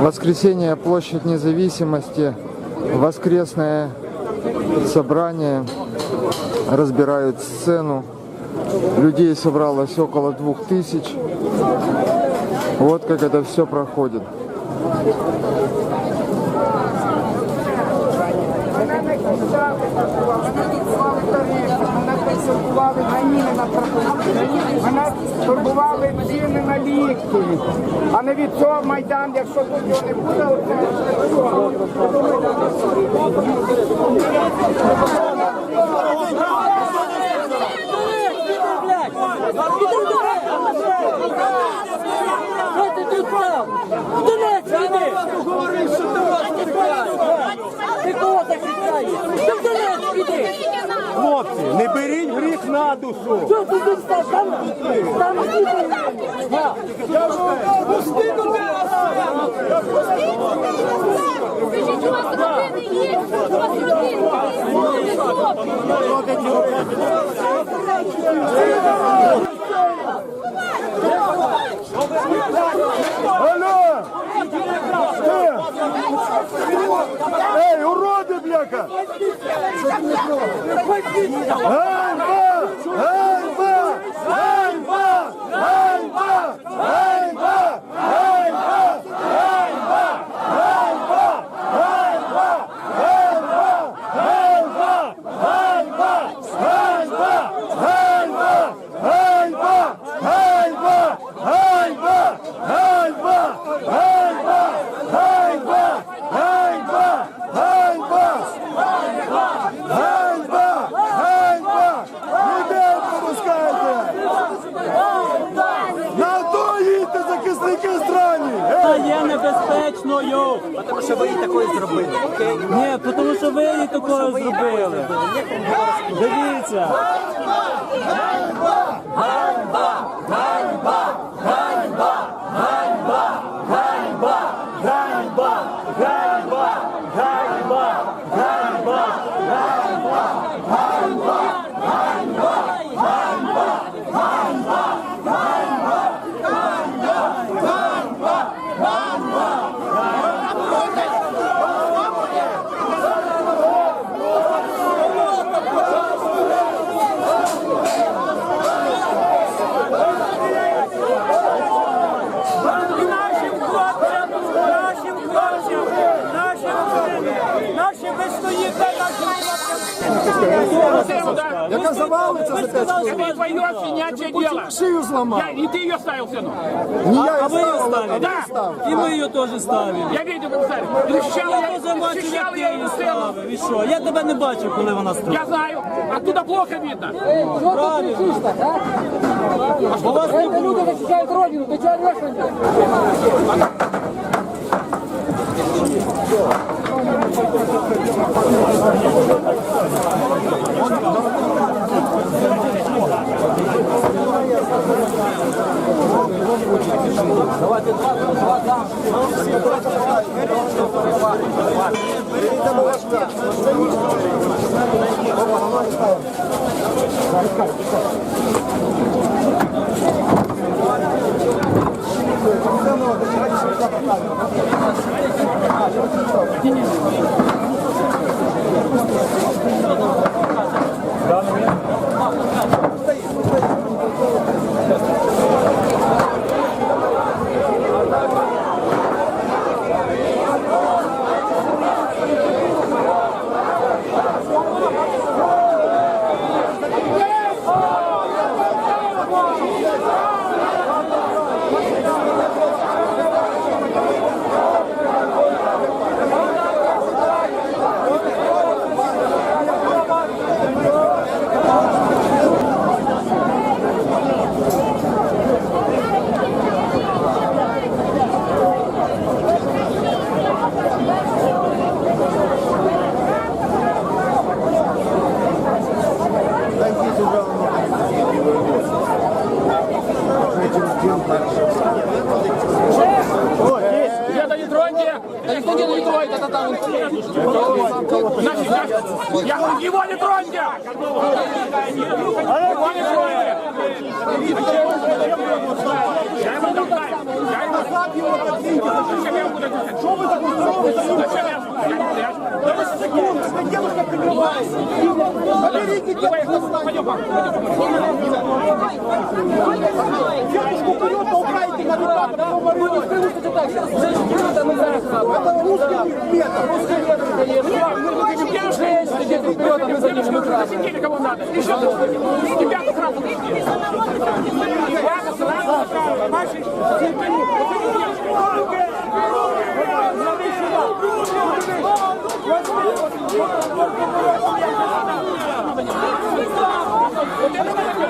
Воскресенье, площадь независимости, воскресное собрание, разбирают сцену. Людей собралось около двух тысяч. Вот как это все проходит. Мене турбували ціни на ліки. А не від цього Майдан, якщо тут його не буде, Хлопці, градусу. Що ти тут став? Там, там Я Я ж пусти туди Я Пусти туди Скажіть, у вас родини є? У вас родини є? Алло! Эй, уроды, бляка! А? Захисники страні! Ей! є небезпечною. Тому що ви її такою зробили, окей? Ні, тому що ви її такою зробили. Дивіться. хлопцям. Яка завалиться за те, що Это твое щенячье дело. шию зламав. Я- И ты ее ставил, сынок. Не я А її ви її ставив, а ставили? ти ставив. І ми її теж ставили. Я видел, как ставил. Защищал Я я, теж бачив, як защищал ти я її ее сцену. ставив. І що? Я тебе не бачив, коли вона Я стояла. знаю. Оттуда плохо видно. Правильно. Бо вас не було. Люди захищають родину, ти чого ореш на них? Давайте два, два там. Я говорю, его не троньте! Его не троньте! Я его толкаю! Я его толкаю! Что вы такой здоровый? Зачем я? Да вы секунду, это девушка прикрывается! Заберите девушку! Пойдем, пойдем! Девушку Посадили кого надо. Еще ребята сразу. Ребята сразу. Наши Вот это